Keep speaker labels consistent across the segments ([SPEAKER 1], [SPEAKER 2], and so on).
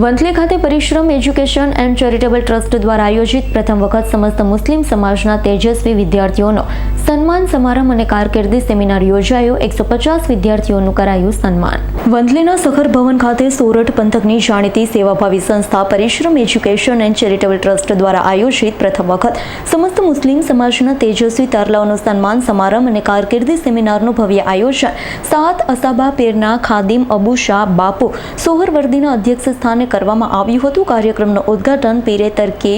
[SPEAKER 1] વંથલી ખાતે પરિશ્રમ, education and charitable trust દ્વારા આયોજિત પ્રથમ વખત સમસ્ત મુસ્લિમ સમાજના તેજસ્વી વિદ્યાર્થીઓનો સન્માન સમારંભ અને કારકિર્દી સેમિનાર યોજાયો. એકસો પચાસ વિદ્યાર્થીઓનું કરાયું સન્માન. વંથલીના સખર ભવન ખાતે સોરઠ પંથકની જાણીતી સેવાભાવી સંસ્થા પરિશ્રમ એજ્યુકેશન એન્ડ ચેરિટેબલ ટ્રસ્ટ દ્વારા આયોજિત પ્રથમ વખત સમસ્ત મુસ્લિમ સમાજના તેજસ્વી તારલાઓનો સન્માન સમારંભ અને કારકિર્દી સેમિનારનું ભવ્ય આયોજન સાત અસાબા પેરના ખાદિમ અબુ શાહ બાપુ સોહરવર્દીના અધ્યક્ષ સ્થાને કરવામાં આવ્યું હતું. કાર્યક્રમનું ઉદ્ઘાટન પીરે તરકી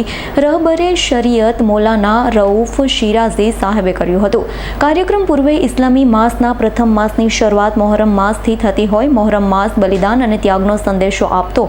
[SPEAKER 1] રહબરે શરિયત મોલાના રઉફ શિરાઝી સાહેબે કર્યું હતું. કાર્યક્રમ પૂર્વે ઇસ્લામી માસના પ્રથમ માસની શરૂઆત મોહરમ માસથી થતી હોય મોહરમ માસ બલિદાન અને ત્યાગનો સંદેશો આપતો.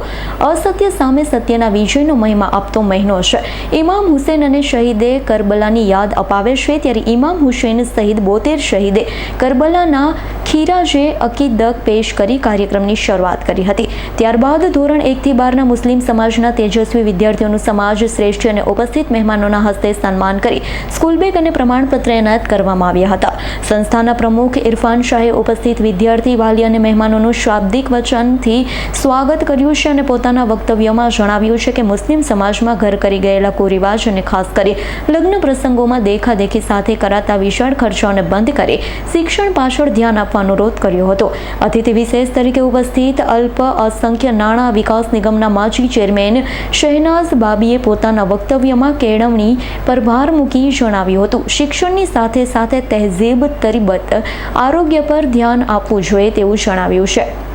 [SPEAKER 1] અસત્ય સામે સત્યના વિજયનો મહિમા આપતો મહિનો છે. ઇમામ હુસેન અને શહીદે કરબલાની યાદ અપાવે છે ત્યારે ઇમામ હુસેન સહિત બોતેર શહીદે કરબલાના ખીરાજે અકીદક પેશ કરી કાર્યક્રમની શરૂઆત કરી હતી. ત્યારબાદ ધોરણ એકથી બારના મુસ્લિમ સમાજના તેજસ્વી વિદ્યાર્થીઓનું સમાજ શ્રેષ્ઠ અને ઉપસ્થિત મહેમાનોના હસ્તે સન્માન કરી સ્કૂલ બેગ અને પ્રમાણપત્ર એનાયત કરવામાં આવ્યા હતા. સંસ્થાના પ્રમુખ ઇરફાન શાહે ઉપસ્થિત વિદ્યાર્થી, વાલી અને મહેમાનોનું શાબ્દિક વચનથી સ્વાગત કર્યું છે અને પોતાના વક્તવ્યમાં જણાવ્યું છે કે મુસ્લિમ સમાજમાં ઘર કરી ગયેલા કુરિવાજ અને ખાસ કરી લગ્ન પ્રસંગોમાં દેખાદેખી સાથે કરાતા વિશાળ ખર્ચાઓને બંધ કરી શિક્ષણ પાછળ ધ્યાન આપવા અનુરોધ કર્યો હતો. અતિથિ વિશેષ તરીકે ઉપસ્થિત અલ્પ, અસંખ્ય નાણાં વિકાસ નિગમના માજી ચેરમેન શહેનાઝ બાબીએ પોતાના વક્તવ્યમાં કેળવણી પર ભાર મૂકી જણાવ્યું હતું. શિક્ષણની સાથે સાથે તહેઝીબ તરીબત આરોગ્ય પર ધ્યાન આપવું જોઈએ તેવું જણાવ્યું છે.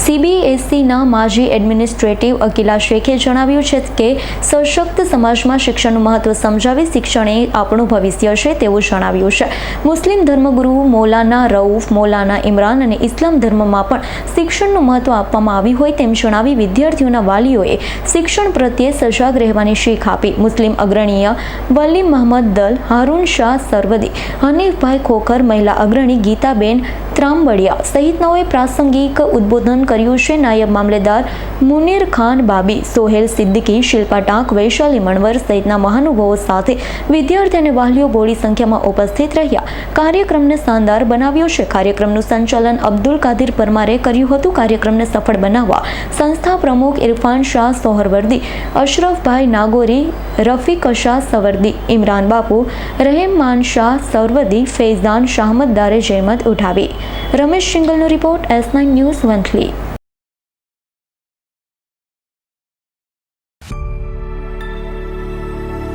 [SPEAKER 1] સીબીએસઈના માજી એડમિનિસ્ટ્રેટિવ અકિલા શેખે જણાવ્યું છે કે સશક્ત સમાજમાં શિક્ષણનું મહત્વ સમજાવી શિક્ષણ એ આપણું ભવિષ્ય છે તેવું જણાવ્યું છે. મુસ્લિમ ધર્મગુરુ મૌલાના રઉફ, મૌલાના ઇમરાન અને ઇસ્લામ ધર્મમાં પણ શિક્ષણનું મહત્વ આપવામાં આવ્યું હોય તેમ જણાવી વિદ્યાર્થીઓના વાલીઓએ શિક્ષણ પ્રત્યે સજાગ રહેવાની શીખ આપી. મુસ્લિમ અગ્રણીય વલી મહમદ દલ, હારૂન શાહ સરવદી, હનીફભાઈ ખોખર, મહિલા અગ્રણી ગીતાબેન ત્રાંબડિયા સહિતનાઓએ પ્રાસંગિક ઉદ્બોધન કર્યું છે. નાયબ મામલેદાર મુનીર ખાન બાબી સોહેલ સિદ્દીકી, શિલ્પા ટાંક, વૈશાલી મણવર સહિતના મહાનુભાવો સાથે વિદ્યાર્થી અને વાલીઓ બોડી સંખ્યામાં ઉપસ્થિત રહ્યા. કાર્યક્રમને શાનદાર બનાવ્યો છે. કાર્યક્રમનું સંચાલન અબ્દુલ કાદિર પરમારે કર્યું હતું. કાર્યક્રમને સફળ બનાવવા સંસ્થા પ્રમુખ ઇરફાન શાહ સોહરવર્દી, અશરફભાઈ નાગોરી, રફીક શાહ સવર્દી, ઇમરાન બાપુ, રહેમાન શાહ સરવદી ફૈઝાન શાહમતદારે જહેમત ઉઠાવી. Ramesh શિંગલનો report S nine news Vanthali.